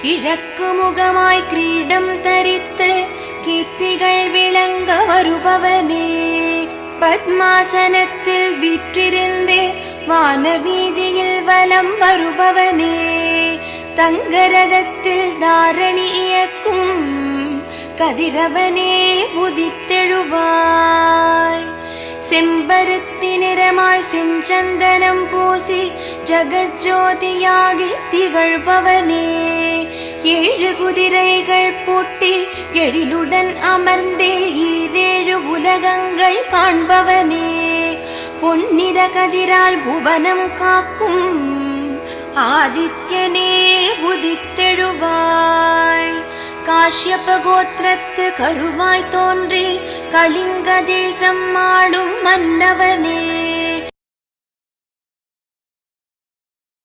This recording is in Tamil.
கிழக்கு முகமாய் கிரீடம் தரித்து கீர்த்திகள் விளங்க வருபவனே. பத்மாசனத்தில் விற்றிருந்தே வானவீதியில் வலம் வருபவனே. தங்கரகத்தில் தாரணி இயக்கும் கதிரவனே உதித்தெழுவாய். செம்பருத்தி நிறமாய் செஞ்சந்தனம் போ பூசி ஜகஜோதியாகி திகழ்பவனே ஏழு குதிரைகள் பூட்டி எழிலுடன் அமர்ந்தே ஈரேழு உலகங்கள் காண்பவனே பொன்னிற கதிரால் புவனம் காக்கும் ஆதித்யனே உதித்தெழுவாய் காஷ்யப கோத்திரத்து கருவாய் தோன்றி கலிங்க தேசம் ஆளும் மன்னவனே